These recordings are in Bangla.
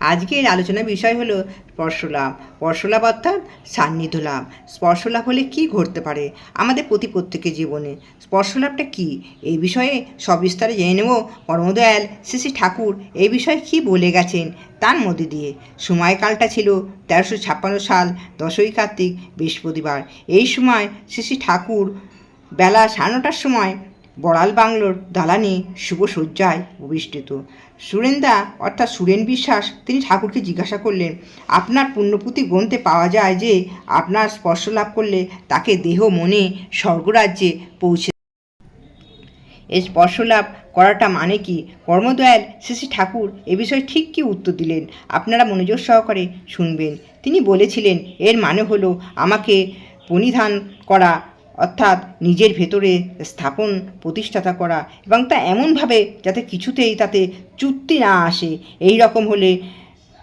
আজকের আলোচনার বিষয় হলো স্পর্শলাভ। স্পর্শলাভ অর্থাৎ সান্নিধ্য লাভ। স্পর্শলাভ হলে কি ঘটতে পারে? আমাদের প্রতি প্রত্যেকের জীবনে স্পর্শলাভটা কি? এই বিষয়ে সবিস্তারে জেনে নেব পরমদয়াল শ্রী শ্রী ঠাকুর এই বিষয়ে কি বলে গেছেন তার মধ্যে দিয়ে। সময়কালটা ছিল তেরোশো ছাপ্পান্ন সাল দশই কার্তিক বৃহস্পতিবার। এই সময় শ্রী শ্রী ঠাকুর বেলা সাড়ে নটার সময় বড়াল বাংলোর দালানে শুভ সজ্জায় প্রবিষ্টিত সুরেন্দা, অর্থাৎ সুরেন বিশ্বাস, তিনি ঠাকুরকে জিজ্ঞাসা করলেন, আপনার পুণ্যপুতি গ্রন্থে পাওয়া যায় যে আপনার স্পর্শ লাভ করলে তাকে দেহ, মনে, স্বর্গরাজ্যে পৌঁছে এই স্পর্শ লাভ করাটা মানে কি? কর্মদয়াল শ্রী ঠাকুর এ বিষয়ে ঠিক কী উত্তর দিলেন? আপনারা মনোযোগ সহকারে শুনবেন। তিনি বলেছিলেন, এর মানে হলো আমাকে পরিধান করা অর্থাৎ নিজের ভেতরে স্থাপন, প্রতিষ্ঠাতা করা এবং তা এমনভাবে যাতে কিছুতেই তাতে চুক্তি না আসে। এই রকম হলে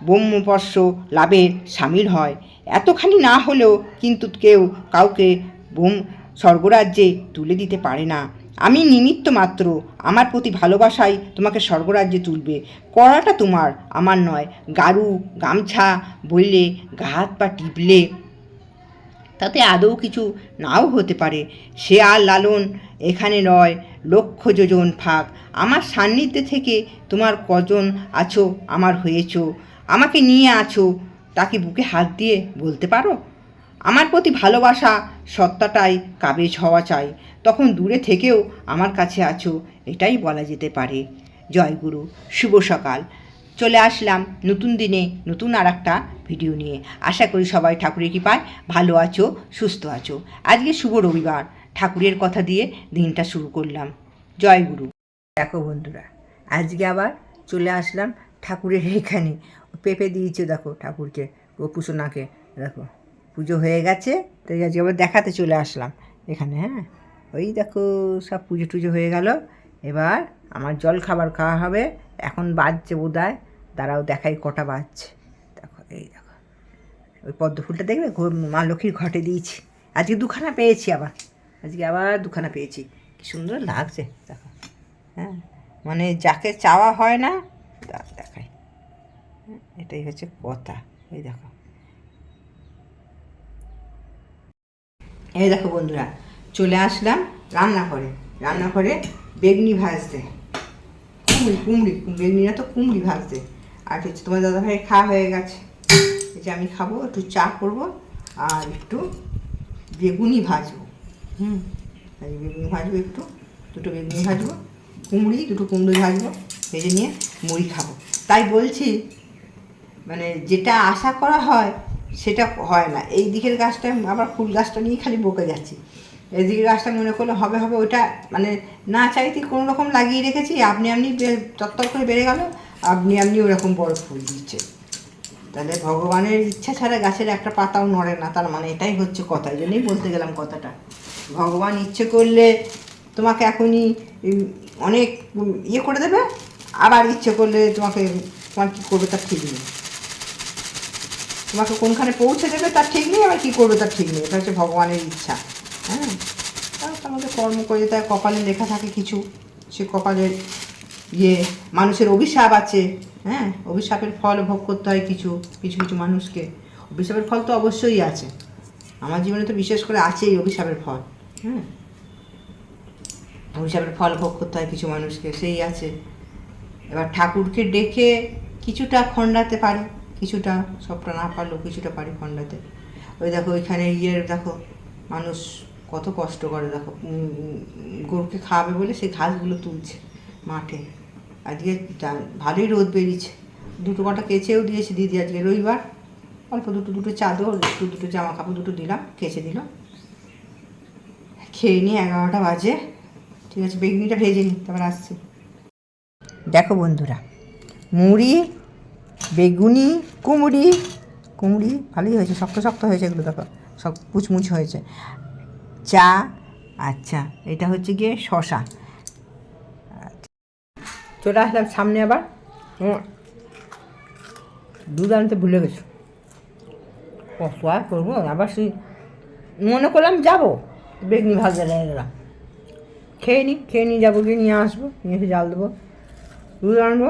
ব্রহ্মপর্শ লাভের সামিল হয়। এতখানি না হলেও কিন্তু কেউ কাউকে বোম স্বর্গরাজ্যে তুলে দিতে পারে না। আমি নিমিত্ত মাত্র। আমার প্রতি ভালোবাসাই তোমাকে স্বর্গরাজ্যে তুলবে। করাটা তোমার, আমার নয়। গারু, গামছা বললে গা হাত পা টিপলে তাতে আদৌ কিছু নাও হতে পারে। সে আর লালন এখানে নয়, লক্ষ যোজন ফাঁক। আমার সান্নিধ্যে থেকে তোমার কজন আছো, আমার হয়েছো, আমাকে নিয়ে আছো তাকে বুকে হাত দিয়ে বলতে পারো? আমার প্রতি ভালোবাসা সত্তাটাই কাবেজ হওয়া চাই। তখন দূরে থেকেও আমার কাছে আছো, এটাই বলা যেতে পারে। জয়গুরু, শুভ সকাল। চলে আসলাম নতুন দিনে নতুন আর একটা ভিডিও নিয়ে। আশা করি সবাই ঠাকুরের কৃপায় ভালো আছো, সুস্থ আছো। আজকে শুভ রবিবার, ঠাকুরের কথা দিয়ে দিনটা শুরু করলাম। জয় গুরু। দেখো বন্ধুরা, আজকে আবার চলে আসলাম ঠাকুরের এখানে। পেঁপে দিয়েছে দেখো ঠাকুরকে, গোপুসোনাকে। দেখো, পুজো হয়ে গেছে, তাই আজকে আবার দেখাতে চলে আসলাম এখানে হ্যাঁ? ওই দেখো সব পুজো টুজো হয়ে গেল। এবার আমার জল খাবার খাওয়া হবে, এখন বাজছে বোধহয় দাঁড়াও দেখাই কটা বাজছে। দেখো এই দেখো। ওই পদ্ম ফুলটা দেখবে? মা লক্ষ্মীর ঘটে দিয়েছি। আজকে দুখানা পেয়েছি আবার। আজকে আবার দুখানা পেয়েছি। কি সুন্দর লাগছে দেখো। হ্যাঁ মানে যাকে চাওয়া হয় না তা- দেখাই। হ্যাঁ, এটাই হচ্ছে কথা। এই দেখো। এই দেখো বন্ধুরা চলে আসলাম রান্নাঘরে। রান্নাঘরে বেগনি ভাজতে। কুমড়ি কুমড়ি বেগনিরা তো কুমড়ি ভাজতে। আর হচ্ছে তোমার দাদাভাই খাওয়া হয়ে গেছে। এই যে আমি খাব, একটু চা করব আর একটু বেগুনি ভাজবো। হুম বেগুনি ভাজবো একটু, দুটো বেগুনি ভাজবো, কুমড়ি, দুটো কুমড়ি ভাজবো, ভেজে নিয়ে মুড়ি খাব। তাই বলছি মানে যেটা আশা করা হয়, সেটা হয় না। এই দিকের গাছটা আবার ফুল গাছটা নিয়ে খালি বকে যাচ্ছি। এই দিকের গাছটা মনে করলে হবে হবে, ওটা মানে না চাইতে কোনো রকম লাগিয়ে রেখেছি, আপনি আপনি তত্তর করে বেড়ে গেল আপনি আপনি ওরকম বড় ফুল দিচ্ছে। তাহলে ভগবানের ইচ্ছা ছাড়া গাছের একটা পাতাও নড়ে না, তার মানে এটাই হচ্ছে কথা, এই জন্যই বলতে গেলাম কথাটা। ভগবান ইচ্ছে করলে তোমাকে এখনই অনেক ইয়ে করে দেবে, আবার ইচ্ছে করলে তোমাকে, তোমার কী করবে তার ঠিক নেই। তোমাকে কোনখানে পৌঁছে দেবে তার ঠিক নেই, আবার কী করবে তার ঠিক নেই, এটা হচ্ছে ভগবানের ইচ্ছা। হ্যাঁ? তার আমাদের কর্ম করে, তার কপালে লেখা থাকে কিছু, সে কপালের ইয়ে মানুষের অভিশাপ আছে হ্যাঁ? অভিশাপের ফল ভোগ করতে হয় কিছু কিছু কিছু মানুষকে। অভিশাপের ফল তো অবশ্যই আছে। আমার জীবনে তো বিশেষ করে আছেই অভিশাপের ফল হ্যাঁ? অভিশাপের ফল ভোগ করতে হয় কিছু মানুষকে, সেই আছে। এবার ঠাকুরকে ডেকে কিছুটা খণ্ডাতে পারি, কিছুটা, সবটা না পারলেও কিছুটা পারি খণ্ডাতে। ওই দেখো, ওইখানে ইয়ের দেখো, মানুষ কত কষ্ট করে, দেখো গরুকে খাওয়াবে বলে সেই ঘাসগুলো তুলছে। মাঠে। আজকে ভালোই রোদ বেরিয়েছে। দুটো কটা কেচেও দিয়েছে দিদি আজকে রবিবার। অল্প দুটো দুটো চাদর, একটু দুটো জামা কাপড় দুটো দিলাম, কেচে দিলাম। খেয়ে নিয়ে এগারোটা বাজে। ঠিক আছে, বেগনিটা ভেজে নিই, তারপর আসছি। দেখো বন্ধুরা, মুড়ি, বেগুনি, কুমড়ি কুমড়ি ভালোই হয়েছে, শক্ত শক্ত হয়েছে এগুলো দেখো, সব মুচমুচ হয়েছে। চা আচ্ছা এটা হচ্ছে গিয়ে শশা। চলে আসলাম সামনে আবার। দুধ আনতে ভুলে গেছো। কত আর করব? আবার সেই মনে করলাম যাব। বেগনি লেগে গেলাম খেয়ে নিই খেয়ে নিয়ে যাব গিয়ে নিয়ে আসব। নিয়ে এসে জাল দেবো। দুধ আনব।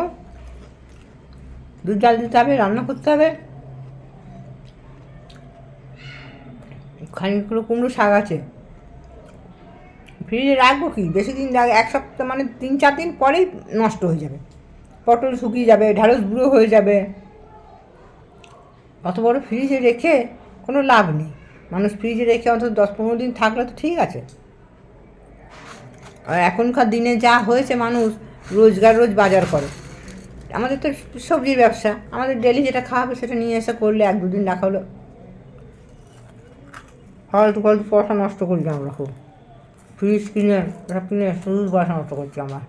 দুধ জাল দিতে হবে, রান্না করতে হবে। খানিকগুলো কুমড়ো শাক আছে। ফ্রিজে রাখব কি? বেশি দিন রাখ, এক সপ্তাহ মানে তিন, চার দিন পরেই নষ্ট হয়ে যাবে। পটল শুকিয়ে যাবে ঢ্যাঁড়স বুড়ো হয়ে যাবে। অত বড় ফ্রিজে রেখে কোনো লাভ নেই। মানুষ ফ্রিজে রেখে অন্তত দশ, পনেরো দিন থাকলে তো ঠিক আছে। আর এখনকার দিনে যা হয়েছে মানুষ রোজগার রোজ বাজার করে। আমাদের তো সবজির ব্যবসা, আমাদের ডেলি যেটা খাওয়াবে সেটা নিয়ে এসে করলে এক, দুদিন রাখা হলো। ফালতু ফালতু পয়সা নষ্ট করি আমরা খুব। ফ্রিজ কিনে এটা কিনে শুধু পয়সা নষ্ট করছি আমরা।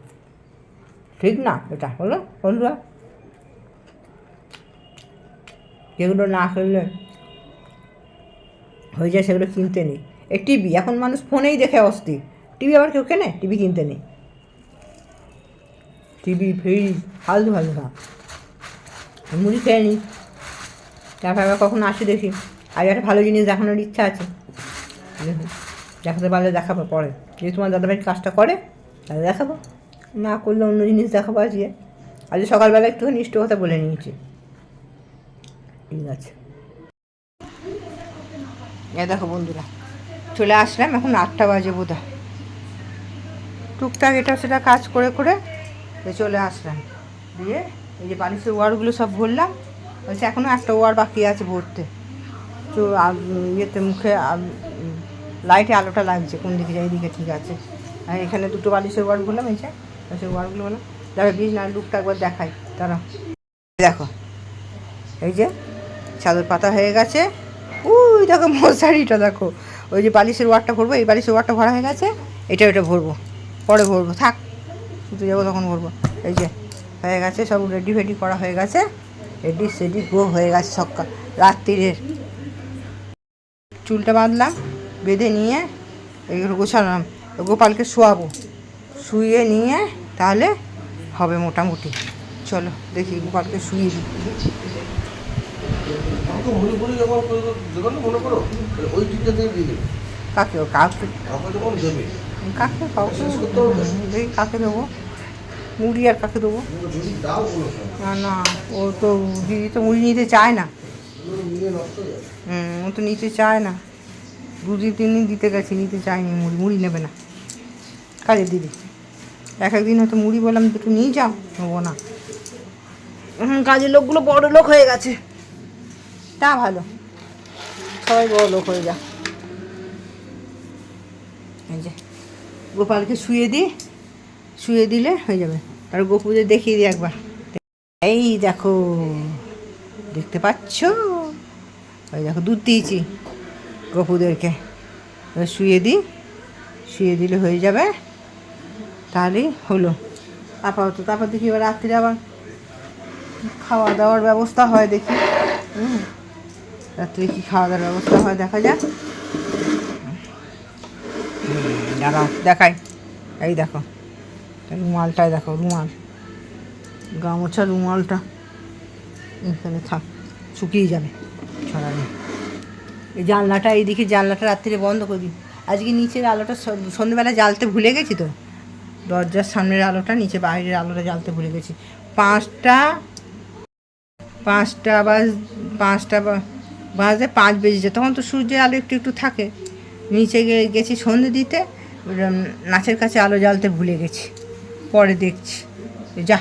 ঠিক না এটা হলো? বন্ধুরা? যেগুলো না খেললে হয়ে যায় সেগুলো কিনতে নেই। এই টিভি, এখন মানুষ ফোনেই দেখে অস্থির। টিভি আবার কেউ কেনে? টিভি কিনতে নেই। টিভি, ফ্রিজ, ফালতু ফালতু না মুড়ি খেয়ে নিই তারপর আবার কখন আসি দেখি। আর একটা ভালো জিনিস দেখানোর ইচ্ছা আছে। দেখুন দেখাতে পারলে দেখাবো পরে। যদি তোমার দাদাভাই কাজটা করে, তাহলে দেখাবো। না করলে অন্য জিনিস দেখাবো আজকে। আজকে সকালবেলা একটুখানি ইষ্ট কথা বলে নিয়েছি। ঠিক আছে। এ দেখো বন্ধুরা, চলে আসলাম, এখন আটটা বাজে বোধ টুকটাক এটা সেটা কাজ করে করে চলে আসলাম। দিয়ে এই যে বালিশের ওয়ারগুলো সব ভরলাম। বলছে এখনও একটা ওয়ার বাকি আছে ভরতে। তো ইয়েতে মুখে লাইটে আলোটা লাগছে, কোন দিকে যাই দিকে ঠিক আছে। আর এখানে দুটো বালিশের ওয়ার বললাম, এই যে বালিশের ওয়ারগুলো বললাম দেখো বিজ না লুকটা একবার দেখাই। তারা দেখো, এই যে, চাদর পাতা হয়ে গেছে। উই, দেখো, মশারিটা, দেখো। ওই যে বালিশের ওয়ারটা ভরবো, এই বালিশের ওয়ারটা ভরা হয়ে গেছে, এটা ওটা ভরবো। পরে ভরবো, থাক। শুতে যাব তখন ভরবো। এই যে, হয়ে গেছে, সব রেডি ফেডি করা হয়ে গেছে। রেডি সেডি গো হয়ে গেছে সকাল রাত্রিরের। চুলটা বাঁধলাম। বেঁধে নিয়ে এগুলো গোছালাম। গোপালকে শোয়াবো। শুয়ে নিয়ে তাহলে হবে মোটামুটি। চলো দেখি গোপালকে শুয়ে দিই। কাকে কাকে? কাকে কাউকে দেখি কাকে দেবো? মুড়ি আর কাকে দেবো? না না ও তো দিদি তো মুড়ি নিতে চায় না। হুম ও তো নিতে চায় না। দুদিন তিন দিন দিতে গেছি, নিতে চাইনি মুড়ি মুড়ি নেবে না। কাজে দিদি। এক একদিন হয়তো মুড়ি বললাম দুটো নিয়ে যাও। নেব না। কাজের লোকগুলো বড় লোক হয়ে গেছে। তা ভালো। সবাই বড় লোক হয়ে যা এই যে, গোপালকে শুয়ে দিই শুয়ে দিলে হয়ে যাবে। তার গোপুদের দেখিয়ে দিই একবার। এই দেখো, দেখতে পাচ্ছ? ওই দেখো, দুধ দিয়েছি। গপুদেরকে শুয়ে দিই শুয়ে দিলে হয়ে যাবে। তাহলেই হলো। আপাতত, তারপর দেখি এবার রাত্রিরে আবার খাওয়া দাওয়ার ব্যবস্থা হয় দেখি। রাত্রে কি খাওয়া দাওয়ার ব্যবস্থা হয় দেখা যাক। দেখাই। এই দেখো রুমালটাই দেখো, রুমাল। গামোছা, রুমালটা। এখানে থাক, শুকিয়ে যাবে এই জানলাটা এইদিকে জানলাটা রাত্রিরে বন্ধ করে দিই আজকে নিচের আলোটা সন- সন্ধ্যেবেলা জ্বালতে ভুলে গেছি তো। দরজার সামনের আলোটা নিচে বাইরের আলোটা জ্বালতে ভুলে গেছি। পাঁচটা পাঁচটা বাজ, পাঁচটা বাজে পাঁচ বেজেছে তখন তো সূর্যের আলো একটু একটু থাকে। নিচে গেছি সন্ধে দিতে নাচের কাছে আলো জ্বালতে ভুলে গেছি। পরে দেখছি। যা,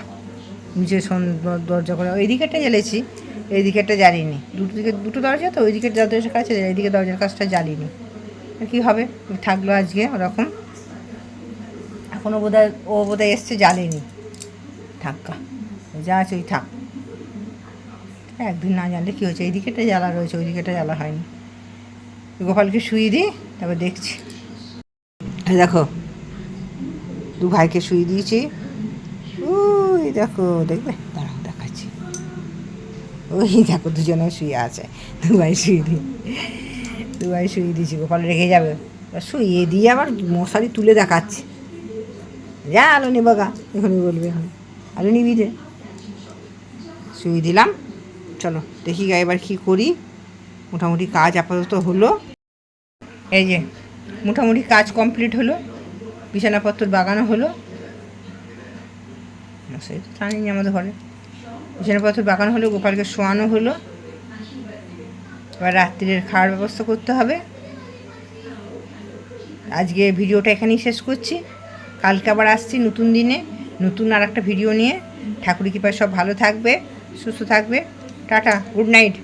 নিচে সন- দ- দরজা করে ওই দিকেরটা জ্বালিয়েছি এই দিকেরটা জ্বালিনি। দুটো দিকে, দুটো দরজা তো, ওই দিকের দরজার কাছে, এই দিকে দরজার কাজটা জ্বালিনি। কী হবে? থাকল আজকে ওরকম। এখনও বোধহয়, ও বোধহয় এসছে, জ্বালেনি। থাক্কা যা আছে ওই থাক। একদিন না জানলে কী হয়েছে? এই দিকেটা জ্বালা রয়েছে, ওই দিকেটা জ্বালা হয়নি। গোপালকে শুয়ে দিই, তারপর দেখছি। দেখো, দু ভাইকে শুয়ে দিয়েছি। ওই দেখো, দেখবে? ওই দেখো দুজনে শুয়ে আছে। দুবাই শুয়ে দিই দুবাই শুয়ে দিয়েছি, গোপাল রেখে যাবে। শুয়ে দিয়ে আবার মশারি তুলে দেখাচ্ছে। যা আলো নেব গা এখনই বলবে। এখন আলো নিবি রে। শুয়ে দিলাম। চলো, দেখি গা এবার কী করি। মোটামুটি কাজ আপাতত হলো। এই যে, মোটামুটি কাজ কমপ্লিট হলো। বিছানাপত্র বাগানো হলো। সেই তো আমাদের ঘরে। বিছানাপত্র বাগানো হলো, গোপালকে শোয়ানো হলো। এবার রাত্রির খাওয়ার ব্যবস্থা করতে হবে। আজকে ভিডিওটা এখানেই শেষ করছি। কালকে আবার আসছি নতুন দিনে, নতুন আর একটা ভিডিও নিয়ে। ঠাকুর কৃপায় সব ভালো থাকবে, সুস্থ থাকবে। Tata, good night.